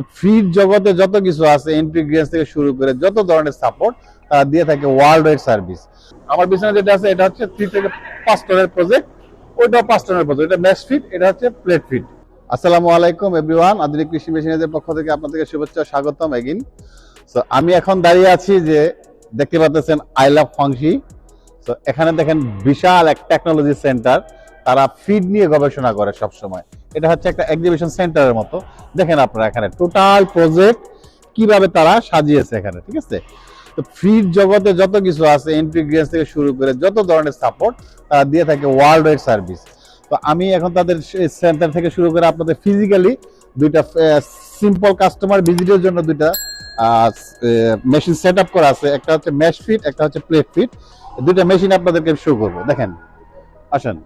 তো ফিড জগতে যত কিছু আছে ইন্টিগ্রেন্স থেকে শুরু করে যত ধরনের সাপোর্ট তারা দিয়ে থাকে ওয়ার্ল্ড ওয়াইড সার্ভিস আমার বিছানা যেটা আছে, এটা হচ্ছে থ্রি থেকে পাঁচ টনের প্রজেক্ট ওইটাও পাঁচ টনের প্রজেক্ট এটা ম্যাশ ফিট এটা হচ্ছে প্লেট ফিট আসসালামু আলাইকুম এভরিওয়ান আধুনিক কৃষি মেশিনের পক্ষ থেকে আপনাদেরকে শুভেচ্ছা, স্বাগতম এগিন তো আমি এখন দাঁড়িয়ে আছি যে দেখতে পাচ্ছেন আই লাভ ফাংশি। তো এখানে দেখেন বিশাল এক টেকনোলজি সেন্টার তারা ফিড নিয়ে গবেষণা করে সব সময় এটা হচ্ছে একটা এক্সিবিশন সেন্টারের মতো। দেখেন আপনারা এখানে টোটাল প্রজেক্ট কীভাবে তারা সাজিয়েছে এখানে, ঠিক আছে? তো ফিড জগতে যত কিছু আছে ইন্টিগ্রেন্স থেকে শুরু করে যত ধরনের সাপোর্ট তারা দিয়ে থাকে ওয়ার্ল্ড ওয়াইড সার্ভিস তো আমি এখন তাদের সেন্টার থেকে শুরু করে আপনাদের ফিজিক্যালি দুইটা সিম্পল কাস্টমার ভিজিটের জন্য দুইটা মেশিন সেট আপ করা আছে। একটা হচ্ছে ম্যাশ ফিট একটা হচ্ছে প্লেট ফিট দুইটা মেশিন আপনাদেরকে শো করব। দেখেন, আসেন।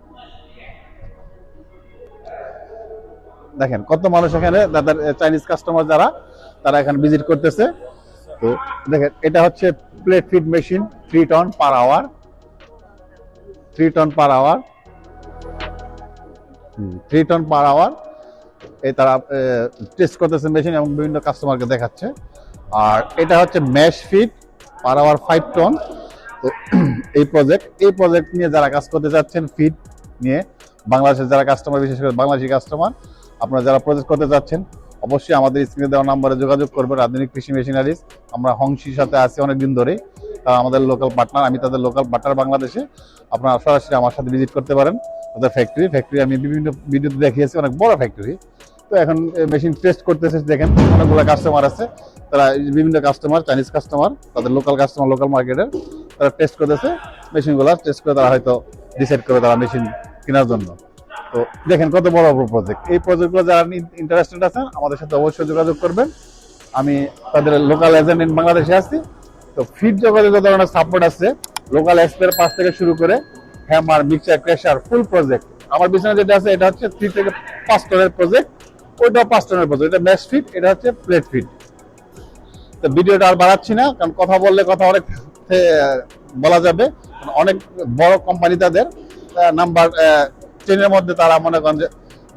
দেখেন কত মানুষ এখানে, তাদের চাইনিজ কাস্টমার যারা, তারা এখানে ভিজিট করতেছে। তো দেখেন, এটা হচ্ছে pellet feed machine three ton per hour three ton per hour three ton per hour এই তারা টেস্ট করতেছে মেশিন এবং বিভিন্ন কাস্টমারকে দেখাচ্ছে। আর এটা হচ্ছে mash feed per hour five ton তো এই প্রজেক্ট এই প্রজেক্ট নিয়ে যারা কাজ করতে যাচ্ছেন ফিট নিয়ে, বাংলাদেশের যারা কাস্টমার বিশেষ করে বাংলাদেশি কাস্টমার আপনারা যারা প্রজেক্ট করতে যাচ্ছেন, অবশ্যই আমাদের স্ক্রিনে দেওয়া নাম্বারে যোগাযোগ করবেন আধুনিক কৃষি মেশিনারিজ। আমরা হংসির সাথে আছি অনেকদিন ধরেই তারা আমাদের লোকাল পার্টনার আমি তাদের লোকাল পার্টনার বাংলাদেশে। আপনারা সরাসরি আমার সাথে ভিজিট করতে পারেন। তাদের ফ্যাক্টরি ফ্যাক্টরি আমি বিভিন্ন ভিডিওতে দেখিয়েছি, অনেক বড় ফ্যাক্টরি তো এখন মেশিন টেস্ট করতেছে, দেখেন, অনেকগুলো কাস্টমার আছে। তারা বিভিন্ন কাস্টমার চাইনিজ কাস্টমার তাদের লোকাল কাস্টমার লোকাল মার্কেটের তারা টেস্ট করতেছে। মেশিনগুলো টেস্ট করে তারা হয়তো ডিসাইড করে তারা মেশিন কেনার জন্য। তো দেখেন কত বড় বড় প্রজেক্ট এই প্রজেক্টগুলো যারা ইন্টারেস্টেড আছেন, আমাদের সাথে অবশ্যই যোগাযোগ করবেন। আমি তাদের লোকাল এজেন্ট ইন বাংলাদেশে আছি। তো ফিট যত ধরনের সাপোর্ট আছে লোকাল এক্সপের পাশ থেকে শুরু করে hammer mixer crusher full project আমার বিছানা যেটা আছে, এটা হচ্ছে থ্রি থেকে পাঁচ টনের প্রজেক্ট ওইটাও পাঁচ টনের প্রজেক্ট এটা ম্যাশ ফিট এটা হচ্ছে প্লেট ফিট তো ভিডিওটা আর বাড়াচ্ছি না, কারণ কথা বললে কথা অনেক বলা যাবে। অনেক বড় কোম্পানি তাদের নাম্বার টেনের মধ্যে তারা মনে করেন যে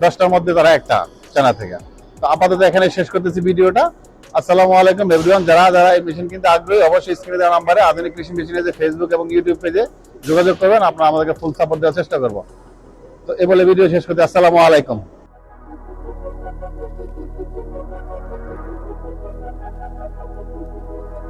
দশটার মধ্যে তারা একটা চেনা থেকে। তো আপাতত এখানে শেষ করতেছি ভিডিওটা। আসসালামু আলাইকুম এভরিওয়ান যারা যারা এই মেশিন কিনতে আগ্রহী, অবশ্যই স্ক্রিনে দেওয়া নাম্বারে আধুনিক কৃষি মেশিনে যে ফেসবুক এবং ইউটিউব পেজে যোগাযোগ করবেন, আপনারা আমাদেরকে ফুল সাপোর্ট দেওয়ার চেষ্টা করব। তো এ বলে ভিডিও শেষ করতে আসসালামু আলাইকুম।